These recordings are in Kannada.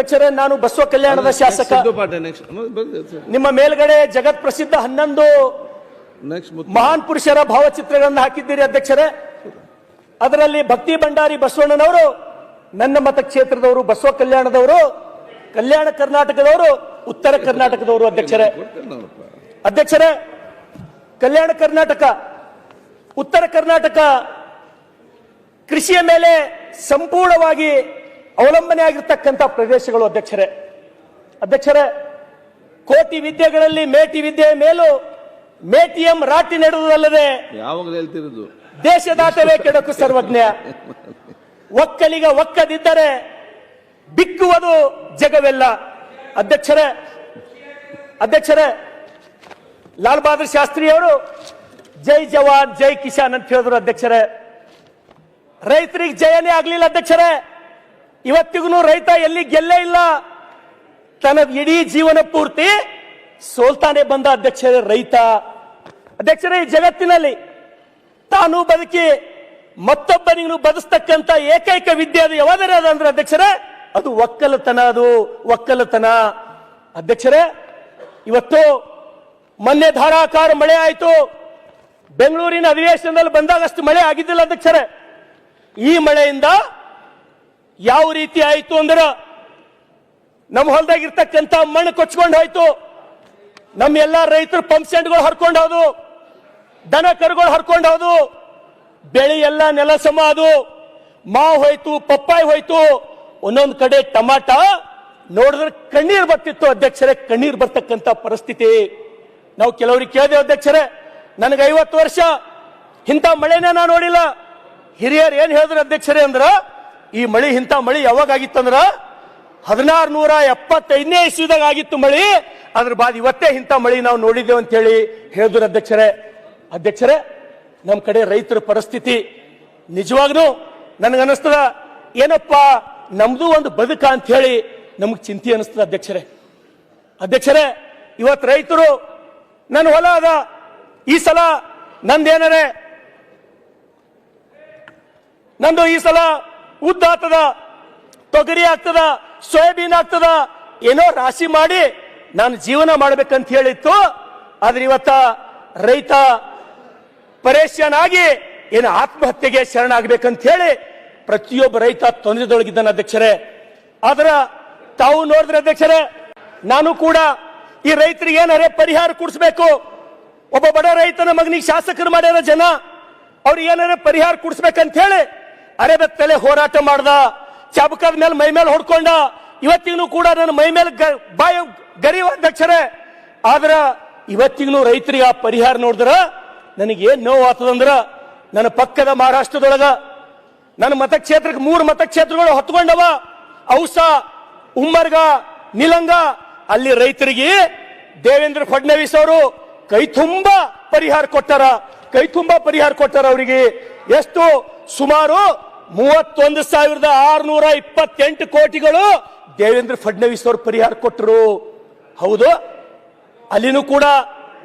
ಅಧ್ಯಕ್ಷರೇ ನಾನು ಬಸವ ಕಲ್ಯಾಣದ ಶಾಸಕ. ನಿಮ್ಮ ಮೇಲ್ಗಡೆ ಜಗತ್ ಪ್ರಸಿದ್ಧ ಹನ್ನೊಂದು ಮಹಾನ್ ಪುರುಷರ ಭಾವಚಿತ್ರಗಳನ್ನು ಹಾಕಿದ್ದೀರಿ ಅಧ್ಯಕ್ಷರೇ. ಅದರಲ್ಲಿ ಭಕ್ತಿ ಭಂಡಾರಿ ಬಸವಣ್ಣನವರು ನನ್ನ ಮತಕ್ಷೇತ್ರದವರು ಬಸವ ಕಲ್ಯಾಣದವರು ಕಲ್ಯಾಣ ಕರ್ನಾಟಕದವರು ಉತ್ತರ ಕರ್ನಾಟಕದವರು ಅಧ್ಯಕ್ಷರೇ. ಅಧ್ಯಕ್ಷರೇ ಕಲ್ಯಾಣ ಕರ್ನಾಟಕ ಉತ್ತರ ಕರ್ನಾಟಕ ಕೃಷಿಯ ಮೇಲೆ ಸಂಪೂರ್ಣವಾಗಿ ಅವಲಂಬನೆ ಆಗಿರ್ತಕ್ಕಂಥ ಪ್ರದೇಶಗಳು ಅಧ್ಯಕ್ಷರೇ. ಅಧ್ಯಕ್ಷರೇ ಕೋಟಿ ವಿದ್ಯೆಗಳಲ್ಲಿ ಮೇಟಿ ವಿದ್ಯೆ ಮೇಲೂ ಮೇಟಿಎಂ ರಾಟಿ ನೆಡುವುದಲ್ಲದೆ ಯಾವಾಗಲೂ ಹೇಳ್ತಿರೋದು? ದೇಶದಾಟವೇ ಕೆಡಕು ಸರ್ವಜ್ಞ. ಒಕ್ಕಲಿಗ ಒಕ್ಕದಿದ್ದರೆ ಬಿಕ್ಕುವುದು ಜಗವೆಲ್ಲ. ಅಧ್ಯಕ್ಷರೇ ಅಧ್ಯಕ್ಷರೇ ಲಾಲ್ ಬಹದ್ದೂರ್ ಶಾಸ್ತ್ರಿ ಅವರು ಜೈ ಜವಾನ್ ಜೈ ಕಿಶಾನ್ ಅಂತ ಹೇಳಿದ್ರು ಅಧ್ಯಕ್ಷರೇ. ರೈತರಿಗೆ ಜಯನೇ ಆಗ್ಲಿಲ್ಲ ಅಧ್ಯಕ್ಷರೇ. ಇವತ್ತಿಗೂ ರೈತ ಎಲ್ಲಿ ಗೆಲ್ಲೇ ಇಲ್ಲ. ತನ್ನ ಇಡೀ ಜೀವನ ಪೂರ್ತಿ ಸೋಲ್ತಾನೆ ಬಂದ ಅಧ್ಯಕ್ಷರೇ ರೈತ. ಅಧ್ಯಕ್ಷರೇ, ಈ ಜಗತ್ತಿನಲ್ಲಿ ತಾನು ಬದುಕಿ ಮತ್ತೊಬ್ಬನಿಗೂ ಬದಸ್ತಕ್ಕಂತ ಏಕೈಕ ವಿದ್ಯೆ ಅದು ಯಾವ್ದಾರ ಅದ ಅಂದ್ರೆ ಅಧ್ಯಕ್ಷರೇ, ಅದು ಒಕ್ಕಲತನ ಅದು, ಒಕ್ಕಲತನ. ಅಧ್ಯಕ್ಷರೇ, ಇವತ್ತು ಮೊನ್ನೆ ಧಾರಾಕಾರ ಮಳೆ ಆಯಿತು. ಬೆಂಗಳೂರಿನ ಅಧಿವೇಶನದಲ್ಲಿ ಬಂದಾಗ ಅಷ್ಟು ಮಳೆ ಆಗಿದ್ದಿಲ್ಲ ಅಧ್ಯಕ್ಷರೇ. ಈ ಮಳೆಯಿಂದ ಯಾವ ರೀತಿ ಆಯಿತು ಅಂದ್ರೆ ನಮ್ಮ ಹೊಲದಾಗಿರ್ತಕ್ಕಂಥ ಮಣ್ಣು ಕೊಚ್ಕೊಂಡು ಹೋಯ್ತು. ನಮ್ಮ ಎಲ್ಲ ರೈತರು ಪಂಪ್ ಸೆಂಟ್ಗಳು ಹರ್ಕೊಂಡು ಹೋದು. ದನ ಕರುಗಳು ಹರ್ಕೊಂಡು ಹೋದು. ಬೆಳೆ ಎಲ್ಲ ನೆಲ ಸಮ ಅದು ಮಾವು ಹೋಯ್ತು, ಪಪ್ಪಾಯಿ ಹೋಯ್ತು. ಒಂದೊಂದು ಕಡೆ ಟಮಾಟ. ನೋಡಿದ್ರೆ ಕಣ್ಣೀರ್ ಬರ್ತಿತ್ತು ಅಧ್ಯಕ್ಷರೇ, ಕಣ್ಣೀರ್ ಬರ್ತಕ್ಕಂಥ ಪರಿಸ್ಥಿತಿ. ನಾವು ಕೆಲವರಿಗೆ ಕೇಳಿದೆ ಅಧ್ಯಕ್ಷರೇ, ನನಗೆ ಐವತ್ತು ವರ್ಷ. ಇಂಥ ಮಳೆನೇ ನಾ ನೋಡಿಲ್ಲ. ಹಿರಿಯರು ಏನ್ ಹೇಳಿದ್ರು ಅಧ್ಯಕ್ಷರೇ ಅಂದ್ರ ಈ ಮಳಿ ಇಂಥ ಮಳಿ ಯಾವಾಗ ಆಗಿತ್ತಂದ್ರ ಹದಿನಾರು ನೂರ ಎಪ್ಪತ್ತೈದನೇ ಇಸ್ವಿದಾಗ ಆಗಿತ್ತು ಮಳಿ. ಅದ್ರ ಬಾದ್ ಇವತ್ತೇ ಇಂಥ ಮಳಿ ನಾವು ನೋಡಿದ್ದೇವೆ ಅಂತ ಹೇಳಿ ಹೇಳಿದ್ರು ಅಧ್ಯಕ್ಷರೇ. ಅಧ್ಯಕ್ಷರೇ ನಮ್ಮ ಕಡೆ ರೈತರ ಪರಿಸ್ಥಿತಿ ನಿಜವಾಗ್ಲೂ ನನಗನ್ನಿಸ್ತದ ಏನಪ್ಪ, ನಮ್ದು ಒಂದು ಬದುಕ ಅಂತ ಹೇಳಿ ನಮಗ್ ಚಿಂತೆ ಅನಿಸ್ತದ ಅಧ್ಯಕ್ಷರೇ. ಅಧ್ಯಕ್ಷರೇ, ಇವತ್ತು ರೈತರು ನನ್ನ ಹೊಲ ಅದ. ಈ ಸಲ ನಂದೇನರೇ? ನಂದು ಈ ಸಲ ಉದ್ದ ಆಗ್ತದ ತೊಗರಿ ಆಗ್ತದ, ಸೋಯಾಬೀನ್ ಆಗ್ತದ, ಏನೋ ರಾಶಿ ಮಾಡಿ ನಾನು ಜೀವನ ಮಾಡ್ಬೇಕಂತ ಹೇಳಿತ್ತು. ಆದ್ರೆ ಇವತ್ತ ರೈತ ಪರೇಶನ್ ಆಗಿ ಏನು ಆತ್ಮಹತ್ಯೆಗೆ ಶರಣಾಗಬೇಕಂತ ಹೇಳಿ ಪ್ರತಿಯೊಬ್ಬ ರೈತ ತೊಂದರೆದೊಳಗಿದ್ದಾನೆ ಅಧ್ಯಕ್ಷರೇ. ಆದ್ರ ತಾವು ನೋಡಿದ್ರೆ ಅಧ್ಯಕ್ಷರೇ, ನಾನು ಕೂಡ ಈ ರೈತರಿಗೆ ಏನಾರೆ ಪರಿಹಾರ ಕೊಡಿಸ್ಬೇಕು. ಒಬ್ಬ ಬಡ ರೈತನ ಮಗನಿಗೆ ಶಾಸಕರು ಮಾಡ್ಯಾರ ಜನ, ಅವ್ರಿಗೆ ಏನಾರ ಪರಿಹಾರ ಕೊಡಿಸ್ಬೇಕಂತ ಹೇಳಿ ಅರೆಬೆತ್ತಲೆ ಹೋರಾಟ ಮಾಡ್ದ, ಚಬಕದ ಮೇಲೆ ಮೈ ಮೇಲೆ ಹೊಡ್ಕೊಂಡ ಇವತ್ತಿಗೂ ಕೂಡ ನನ್ನ ಮೈ ಮೇಲೆ ಬಾಯ ಗರಿವ ಅಧ್ಯಕ್ಷರೇ. ಆದ್ರ ಇವತ್ತಿಗೂ ರೈತರಿಗೆ ಆ ಪರಿಹಾರ ನೋಡಿದ್ರ ನನಗೆ ಏನ್ ನೋವು ಆತದಂದ್ರ ನನ್ನ ಪಕ್ಕದ ಮಹಾರಾಷ್ಟ್ರದೊಳಗ ನನ್ನ ಮತಕ್ಷೇತ್ರಕ್ಕೆ ಮೂರು ಮತಕ್ಷೇತ್ರಗಳು ಹೊತ್ಕೊಂಡವ. ಔಸ ಉಮ್ಮರ್ಗ, ನಿಲಂಗ, ಅಲ್ಲಿ ರೈತರಿಗೆ ದೇವೇಂದ್ರ ಫಡ್ನವೀಸ್ ಅವರು ಕೈ ತುಂಬಾ ಪರಿಹಾರ ಕೊಟ್ಟಾರ. ಕೈ ತುಂಬಾ ಪರಿಹಾರ ಕೊಟ್ಟಾರ ಅವರಿಗೆ. ಎಷ್ಟು? ಸುಮಾರು ಮೂವತ್ತೊಂದು ಸಾವಿರದ ಆರುನೂರ ಇಪ್ಪತ್ತೆಂಟು ಕೋಟಿಗಳು ದೇವೇಂದ್ರ ಫಡ್ನವೀಸ್ ಅವರು ಪರಿಹಾರ ಕೊಟ್ಟರು ಹೌದು. ಅಲ್ಲಿನೂ ಕೂಡ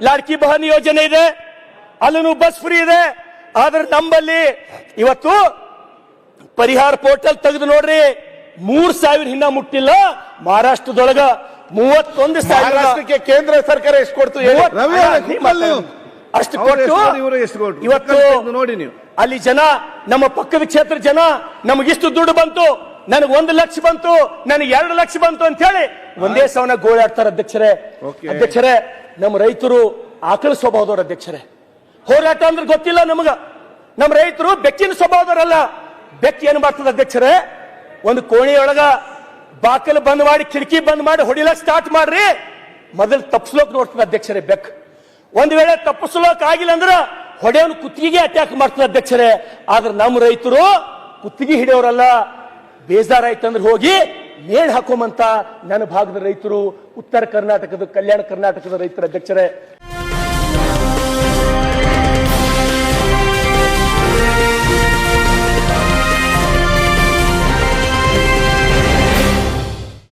ಲಾಡ್ಕಿ ಬಹನ್ ಯೋಜನೆ ಇದೆ. ಅಲ್ಲಿನೂ ಬಸ್ ಫ್ರೀ ಇದೆ. ಆದ್ರೆ ನಮ್ಮಲ್ಲಿ ಇವತ್ತು ಪರಿಹಾರ ಪೋರ್ಟಲ್ ತೆಗೆದು ನೋಡ್ರಿ. ಮೂರ್ ಸಾವಿರ ಹಿನ್ನ ಮುಟ್ಟಿಲ್ಲ. ಮಹಾರಾಷ್ಟ್ರದೊಳಗ ಮೂವತ್ತೊಂದು ಸಾವಿರ ಕೇಂದ್ರ ಸರ್ಕಾರ ಎಷ್ಟು ಕೊಡ್ತು ಅಷ್ಟು ಕೊಟ್ಟು? ಇವತ್ತು ನೋಡಿ ನೀವು. ಅಲ್ಲಿ ಜನ ನಮ್ಮ ಪಕ್ಕದ ಕ್ಷೇತ್ರ ಜನ ನಮಗಿಷ್ಟು ದುಡ್ಡು ಬಂತು ನನಗೆ ಒಂದು ಲಕ್ಷ ಬಂತು ನನಗೆ ಎರಡು ಲಕ್ಷ ಬಂತು ಅಂತ ಹೇಳಿ ಒಂದೇ ಸವನ ಗೋಳಾಡ್ತಾರೆ ಅಧ್ಯಕ್ಷರೇ. ಅಧ್ಯಕ್ಷರೇ ನಮ್ಮ ರೈತರು ಆಕಳ ಸ್ವಭಾವದವ್ರ ಅಧ್ಯಕ್ಷರೇ. ಹೋರಾಟ ಅಂದ್ರೆ ಗೊತ್ತಿಲ್ಲ ನಮಗ. ನಮ್ಮ ರೈತರು ಬೆಕ್ಕಿನ ಸ್ವಭಾವದವರಲ್ಲ. ಬೆಕ್ಕ ಏನ್ ಮಾಡ್ತದ ಅಧ್ಯಕ್ಷರೇ? ಒಂದು ಕೋಣೆಯೊಳಗ ಬಾಕಲು ಬಂದ್ ಮಾಡಿ ಕಿಟಕಿ ಬಂದ್ ಮಾಡಿ ಹೊಡಿಲಕ್ ಸ್ಟಾರ್ಟ್ ಮಾಡ್ರಿ. ಮೊದಲು ತಪ್ಸ್ಲೋಕ್ ನೋಡ್ತದ ಅಧ್ಯಕ್ಷರೇ ಬೆಕ್ ಒಂದ್ ವೇಳೆ ತಪ್ಪಿಸ್ಲೋಕ್ ಆಗಿಲ್ಲ ಅಂದ್ರ ಹೊಡೆಯವನು ಕುತ್ತಿಗೆಗೆ ಅಟ್ಯಾಕ್ ಮಾಡ್ತಾನೆ ಅಧ್ಯಕ್ಷರೇ. ಆದ್ರೆ ನಮ್ಮ ರೈತರು ಕುತ್ತಿಗೆ ಹಿಡಿಯೋರಲ್ಲ. ಬೇಜಾರಾಯ್ತಂದ್ರೆ ಹೋಗಿ ನೇಣ್ ಹಾಕೋಮಂತ ನನ್ನ ಭಾಗದ ರೈತರು, ಉತ್ತರ ಕರ್ನಾಟಕದ, ಕಲ್ಯಾಣ ಕರ್ನಾಟಕದ ರೈತರ ಅಧ್ಯಕ್ಷರೇ.